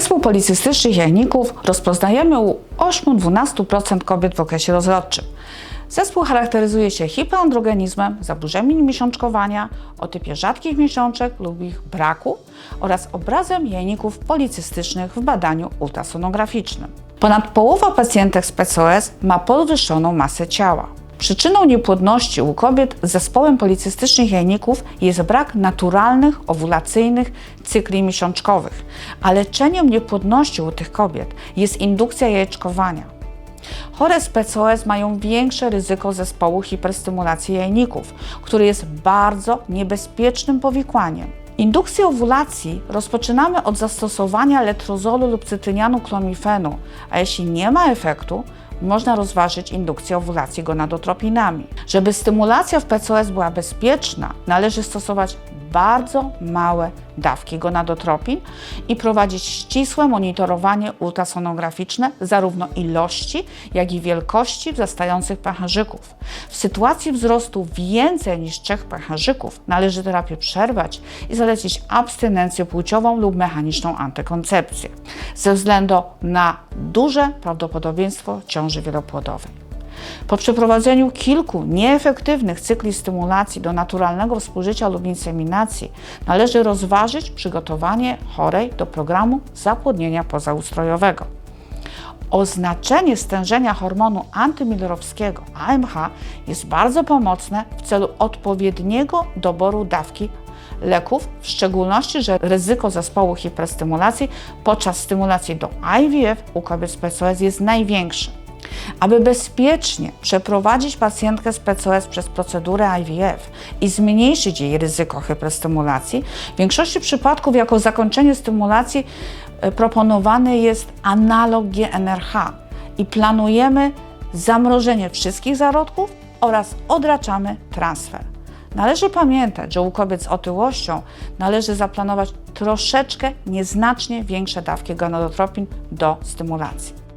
zespół policystycznych jajników rozpoznajemy u 8-12% kobiet w okresie rozrodczym. Zespół charakteryzuje się hiperandrogenizmem, zaburzeniami miesiączkowania o typie rzadkich miesiączek lub ich braku oraz obrazem jajników policystycznych w badaniu ultrasonograficznym. Ponad połowa pacjentek z PCOS ma podwyższoną masę ciała. Przyczyną niepłodności u kobiet z zespołem policystycznych jajników jest brak naturalnych, owulacyjnych cykli miesiączkowych, a leczeniem niepłodności u tych kobiet jest indukcja jajeczkowania. Chore z PCOS mają większe ryzyko zespołu hiperstymulacji jajników, który jest bardzo niebezpiecznym powikłaniem. Indukcję owulacji rozpoczynamy od zastosowania letrozolu lub cytrynianu klomifenu, a jeśli nie ma efektu, można rozważyć indukcję owulacji gonadotropinami. Żeby stymulacja w PCOS była bezpieczna, należy stosować bardzo małe dawki gonadotropin i prowadzić ścisłe monitorowanie ultrasonograficzne zarówno ilości, jak i wielkości wzrastających pęcherzyków. W sytuacji wzrostu więcej niż trzech pęcherzyków należy terapię przerwać i zalecić abstynencję płciową lub mechaniczną antykoncepcję ze względu na duże prawdopodobieństwo ciąży wielopłodowej. Po przeprowadzeniu kilku nieefektywnych cykli stymulacji do naturalnego współżycia lub inseminacji należy rozważyć przygotowanie chorej do programu zapłodnienia pozaustrojowego. Oznaczenie stężenia hormonu antymillerowskiego AMH jest bardzo pomocne w celu odpowiedniego doboru dawki leków, w szczególności, że ryzyko zespołu hiperstymulacji podczas stymulacji do IVF u kobiet z PCOS jest największe. Aby bezpiecznie przeprowadzić pacjentkę z PCOS przez procedurę IVF i zmniejszyć jej ryzyko hyperstymulacji, w większości przypadków jako zakończenie stymulacji e, proponowany jest analog GNRH i planujemy zamrożenie wszystkich zarodków oraz odraczamy transfer. Należy pamiętać, że u kobiet z otyłością należy zaplanować troszeczkę nieznacznie większe dawki gonadotropin do stymulacji.